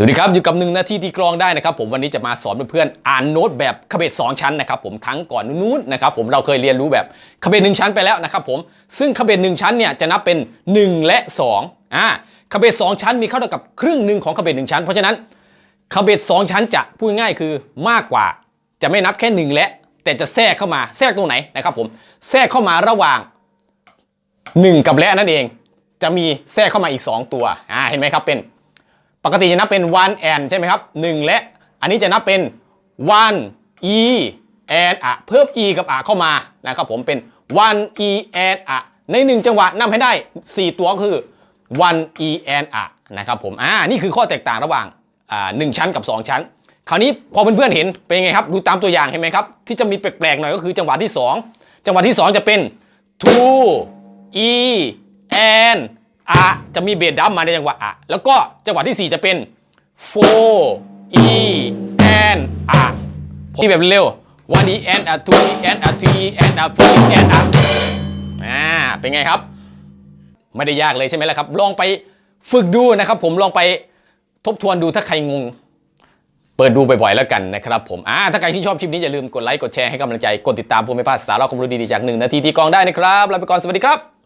สวัสดีครับอยู่กับหนึ่งนาทีที่กรองได้นะครับผมวันนี้จะมาสอนเพื่อนๆอ่านโน้ตแบบคาเบตสองชั้นนะครับผมครั้งก่อนนู้นนะครับผมเราเคยเรียนรู้แบบคาเบตหนึ่งชั้นไปแล้วนะครับผมซึ่งคาเบตหนึ่งชั้นเนี่ยจะนับเป็น 1 และ2อ่าคาเบตสองชั้นมีเข้าเท่ากับครึ่งหนึ่งของคาเบตหนึ่งชั้น เพราะฉะนั้นคาเบตสองชั้นจะพูดง่ายคือมากกว่า จะไม่นับแค่หนึ่งและ แต่จะแทรกเข้ามาแทรกตรงไหนนะครับผมแทรกเข้ามาระหว่าง 1 กับและนั่นเอง จะมีแทรกเข้ามาอีก 2 ตัวอ่าเห็นไหมครับเป็น ปกติจะนับเป็น one and ใช่ไหมครับ 1 และ อันนี้จะนับเป็น one e and อะเพิ่ม e กับอะเข้ามานะครับผมเป็น one e and อะใน 1 จังหวะนับให้ได้ 4 ตัวก็คือ one e and อะนะครับผมอ่านี่คือข้อแตกต่างระหว่างอ่าหนึ่งชั้นกับ 2 ชั้น คราวนี้พอเพื่อนๆเห็นเป็นไงครับ ดูตามตัวอย่างเห็นไหมครับ ที่จะมีแปลกๆหน่อยก็คือจังหวะที่ 2 จังหวะที่ 2 จะเป็น two e and อะจะมีเบสดัมมาในจังหวะอะแล้วก็จังหวะที่ 4 จะเป็น four e and อะที่แบบเร็ว one e and อะ two e and อะ three and อะ four e and อะอ่าเป็นไงครับ ไม่ได้ยากเลยใช่ไหมล่ะครับ ลองไปฝึกดูนะครับผมลองไปทบทวนดูถ้าใครงงเปิดดูบ่อยๆแล้วกันนะครับผมอ่าถ้าใครที่ชอบคลิปนี้อย่าลืมกดไลค์กดแชร์ให้กำลังใจ กดติดตามเพื่อไม่พลาดสาระความรู้ดีๆจากหนึ่งนาทีที่กองได้นะครับลาไปก่อนสวัสดีครับ